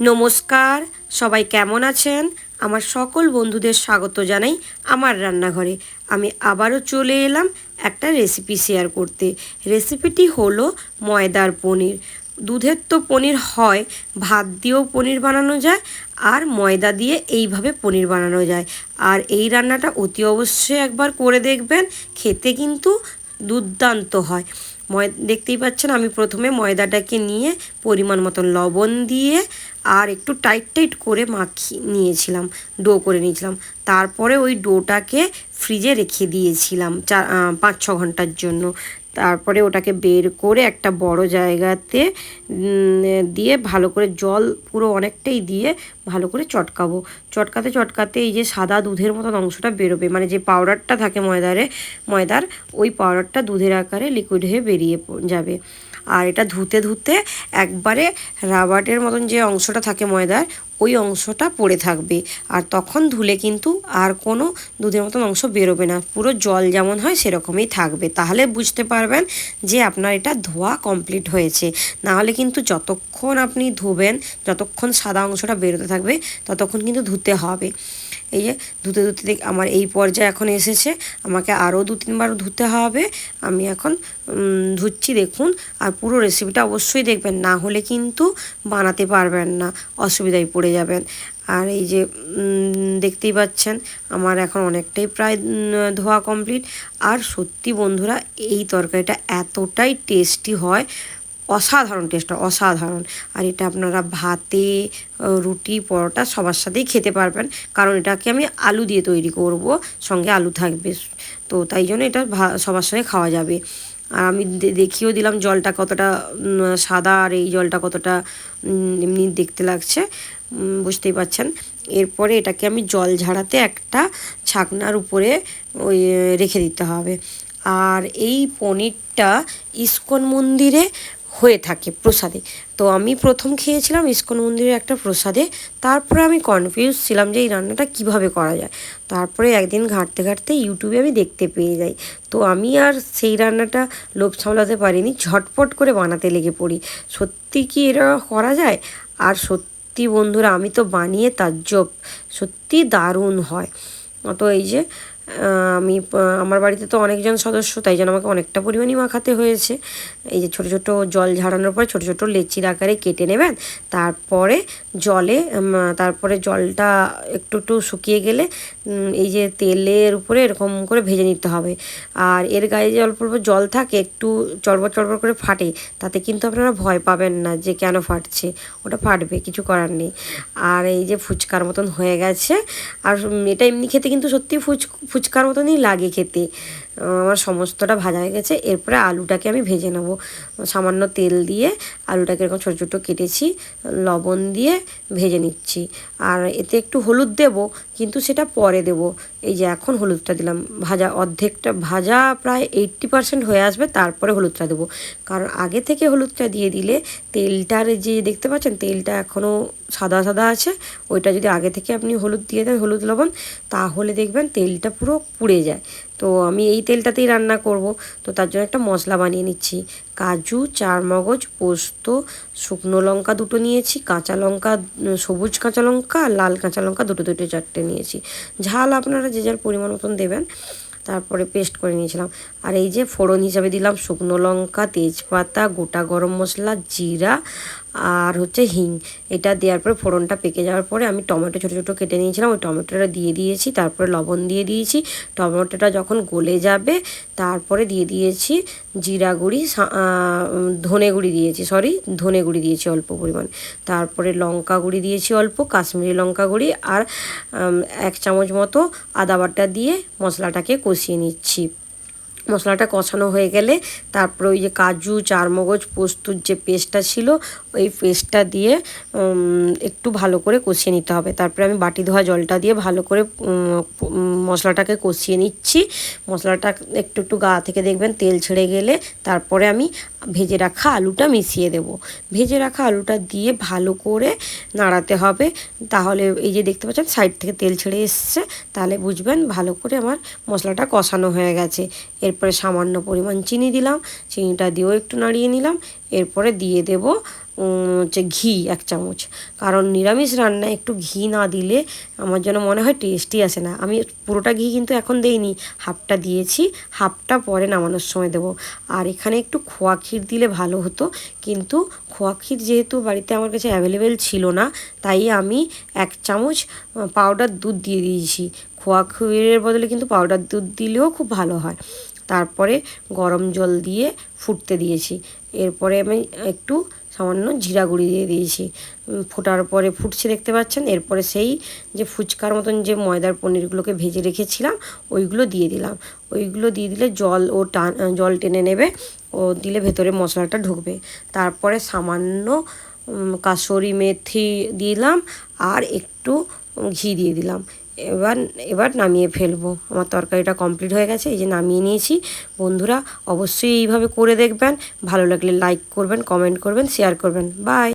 নমস্কার, সবাই কেমন আছেন? আমার সকল বন্ধুদের স্বাগত জানাই আমার রান্নাঘরে। আমি আবারও চলে এলাম একটা রেসিপি শেয়ার করতে। রেসিপিটি হলো ময়দার পনির। দুধের তো পনির হয়, ভাত দিয়েও পনির বানানো যায়, আর ময়দা দিয়ে এইভাবে পনির বানানো যায়। আর এই রান্নাটা অতি অবশ্যই একবার করে দেখবেন, খেতে কিন্তু দুর্দান্ত হয়। ময়, দেখতেই পাচ্ছেন আমি প্রথমে ময়দাটাকে নিয়ে পরিমাণ মতন লবণ দিয়ে আর একটু টাইট টাইট করে মাখিয়ে নিয়েছিলাম, ডো করে নিয়েছিলাম। তারপরে ওই ডোটাকে ফ্রিজে রেখে দিয়েছিলাম চার পাঁচ ছ ঘণ্টার জন্য। তারপরে ওটাকে বের করে একটা বড় জায়গাতে দিয়ে ভালো করে জল পুরো অনেকটাই দিয়ে ভালো করে চটকাবো। চটকাতে চটকাতে এই যে সাদা দুধের মতন অংশটা বেরোবে মানে যে পাউডারটা থাকে ময়দারে, ময়দার, ওই পাউডারটা দুধের আকারে লিকুইড হয়ে বেরিয়ে যাবে। আর এটা ধুতে ধুতে একবারে রাবারের মতন যে অংশটা থাকে ময়দার ওই অংশটা পড়ে থাকবে। আর তখন ধুলে কিন্তু আর কোনো দুধের মতন অংশ বেরোবে না। পুরো জল যেমন হয় সেরকমই থাকবে। তাহলে বুঝতে পারবেন যে আপনার এটা ধোয়া কমপ্লিট হয়েছে। নাহলে কিন্তু যতক্ষণ আপনি ধোবেন, যতক্ষণ সাদা অংশটা বেরোতে থাকবে, ততক্ষণ কিন্তু ধুতে হবে। এই যে ধুতে ধুতে দেখ, আমার এই পর্যায়ে এখন এসেছে, আমাকে আরও দু তিনবার ধুতে হবে। আমি এখন ধুচ্ছি, দেখুন, আর পুরো রেসিপিটা অবশ্যই দেখবেন, না হলে কিন্তু বানাতে পারবেন না, অসুবিধায় পড়ে যাবেন। আর এই যে দেখতেই পাচ্ছেন, আমার এখন অনেকটাই প্রায় ধোয়া কমপ্লিট আর সত্যি বন্ধুরা, এই তরকারিটা এতটাই টেস্টি হয় অসাধারণ টেস্ট অসাধারণ। আর এটা আপনারা ভাতে রুটি, পরোটা সবার সাথেই খেতে পারবেন। কারণ এটাকে আমি আলু দিয়ে তৈরি করব, সঙ্গে আলু থাকবে। তো তাই জন্য এটা সবার সঙ্গে খাওয়া যাবে। আর আমি দেখিয়েও দিলাম জলটা কতটা সাদা আর এই জলটা কতটা এমনি দেখতে লাগছে। বুঝতেই পাচ্ছেন এরপরে এটাকে আমি জল ঝাড়াতে একটা ছাকনার উপরে ওই, রেখে দিতে হবে। আর এই পনিরটা ইস্কন মন্দিরে হয়ে থাকে প্রসাদে। তো আমি প্রথম খেয়েছিলাম ইস্কন মন্দিরের একটা প্রসাদে, তারপরে আমি কনফিউজ ছিলাম যে এই রান্নাটা কীভাবে করা যায়। তারপরে একদিন ঘাঁটতে ঘাঁটতে ইউটিউবে আমি দেখতে পেয়ে যাই। তো আমি আর সেই রান্নাটা লোভ সামলাতে পারিনি, ঝটপট করে বানাতে লেগে পড়ি। সত্যি কি এটা করা যায়? আর সত্যি বন্ধুরা, আমি তো বানিয়ে তাজ্জব। সত্যি দারুণ হয়। তো এই যে আমি আমার বাড়িতে তো অনেকজন সদস্য, তাই জন্য আমাকে অনেকটা পরিমাণই মাখাতে হয়েছে। এই যে ছোটো ছোটো জল ঝাড়ানোর পরে ছোটো ছোটো লেচির আকারে কেটে নেবেন। তারপরে জলে তারপরে জলটা একটু একটু শুকিয়ে গেলে এই যে তেলের উপরে এরকম করে ভেজে নিতে হবে। আর এর গায়ে যে অল্প অল্প জল থাকে, একটু চড়বড় চড়বড় করে ফাটে, তাতে কিন্তু আপনারা ভয় পাবেন না যে কেন ফাটছে। ওটা ফাটবে, কিছু করার নেই। আর এই যে ফুচকার মতন হয়ে গেছে, আর এটা এমনি খেতে কিন্তু সত্যি ফুচ ফুচকার মতনই লাগে খেতে। আমার সমস্তটা ভাজা হয়ে গেছে, এরপরে আলুটাকে আমি ভেজে নেব। সামান্য তেল দিয়ে আলুটাকে এরকম ছোটো ছোটো কেটেছি, লবণ দিয়ে ভেজে নিচ্ছি। আর এতে একটু হলুদ দেব, কিন্তু সেটা পরে দেব। এই যে এখন হলুদটা দিলাম। ভাজা অর্ধেকটা, ভাজা প্রায় এইটটি পারসেন্ট হয়ে আসবে, তারপরে হলুদটা দেবো। কারণ আগে থেকে হলুদটা দিয়ে দিলে তেলটার যে দেখতে পাচ্ছেন, তেলটা এখনও সাদা সাদা আছে। ওইটা যদি আগে থেকে আপনি হলুদ দিয়ে দেন, হলুদ লবণ, তাহলে দেখবেন তেলটা পুরো পুড়ে যায়। তো আমি এই তেলটাতেই রান্না করব। তো তার জন্য একটা মশলা বানিয়ে নিচ্ছি। কাজু, চারমগজ, পোস্ত, শুকনো লঙ্কা দুটো নিয়েছি, কাঁচা লঙ্কা সবুজ কাঁচা লঙ্কা, লাল কাঁচা লঙ্কা দুটো দুটো চারটে নিয়েছি। ঝাল আপনারা যে যার পরিমাণ মতন দেবেন, তারপরে পেস্ট করে নিয়েছিলাম। আর এই যে ফোড়ন হিসাবে দিলাম শুকনো লঙ্কা, তেজপাতা, গোটা গরম মশলা, জিরা আর হচ্ছে হিং। এটা দেওয়ার পরে ফোড়নটা পেকে যাওয়ার পরে আমি টমেটো ছোটো ছোটো কেটে নিয়েছিলাম। ওই টমেটোটা দিয়ে দিয়েছি, তারপরে লবণ দিয়ে দিয়েছি। টমেটোটা যখন গলে যাবে, তারপরে দিয়ে দিয়েছি জিরা গুঁড়ি ধনে গুঁড়ি দিয়েছি সরি ধনে গুঁড়ি দিয়েছি অল্প পরিমাণ। তারপরে লঙ্কা গুঁড়ি দিয়েছি অল্প, কাশ্মীরি লঙ্কা গুঁড়ি আর এক চামচ মতো আদা বাটা দিয়ে মশলাটাকে কষিয়ে নিচ্ছি। মশলাটা কষানো হয়ে গেলে তারপরে ওই যে কাজু, চারমগজ, পোস্তুর যে পেস্টটা ছিল, ওই পেস্টটা দিয়ে একটু ভালো করে কষিয়ে নিতে হবে। তারপরে আমি বাটি ধোয়া জলটা দিয়ে ভালো করে মশলাটাকে কষিয়ে নিচ্ছি। মশলাটা একটু একটু গা থেকে দেখবেন তেল ছেড়ে গেলে তারপরে আমি ভেজে রাখা আলুটা মিশিয়ে দেব। ভেজে রাখা আলুটা দিয়ে ভালো করে নাড়াতে হবে। তাহলে এই যে দেখতে পাচ্ছেন সাইড থেকে তেল ছেড়ে এসছে, তাহলে বুঝবেন ভালো করে আমার মশলাটা কষানো হয়ে গেছে। এরপরে সামান্য পরিমাণ চিনি দিলাম চিনিটা দিয়েও একটু নাড়িয়ে নিলাম এরপরে দিয়ে দেব হচ্ছে ঘি এক চামচ। কারণ নিরামিষ রান্নায় একটু ঘি না দিলে আমার যেন মনে হয় টেস্টই আসে না। আমি পুরোটা ঘি কিন্তু এখন দেইনি, হাফটা দিয়েছি, হাফটা পরে নামানোর সময় দেবো। আর এখানে একটু খোয়া ক্ষীর দিলে ভালো হতো, কিন্তু খোয়া ক্ষীর যেহেতু বাড়িতে আমার কাছে অ্যাভেলেবেল ছিল না, তাই আমি এক চামচ পাউডার দুধ দিয়ে দিয়েছি। খোয়া ক্ষীরের বদলে কিন্তু পাউডার দুধ দিলেও খুব ভালো হয়। তারপরে গরম জল দিয়ে ফুটতে দিয়েছি। এরপরে আমি একটু সামান্য জিরা গুঁড়ি দিয়ে দিয়েছি। ফোটার পরে ফুটছে দেখতে পাচ্ছেন? এরপরে সেই যে ফুচকার মতন যে ময়দার পনিরগুলোকে ভেজে রেখেছিলাম, ওইগুলো দিয়ে দিলাম। ওইগুলো দিয়ে দিলে জল ও টান, জল টেনে নেবে, ও দিলে ভেতরে মশলাটা ঢুকবে। তারপরে সামান্য কাসুরি মেথি দিলাম আর একটু ঘি দিয়ে দিলাম। এবার এবার নামিয়ে ফেলব। আমার তরকারিটা কমপ্লিট হয়ে গেছে, এই যে নামিয়ে নিয়েছি। বন্ধুরা, অবশ্যই এইভাবে করে দেখবেন। ভালো লাগলে লাইক করবেন কমেন্ট করবেন শেয়ার করবেন। বাই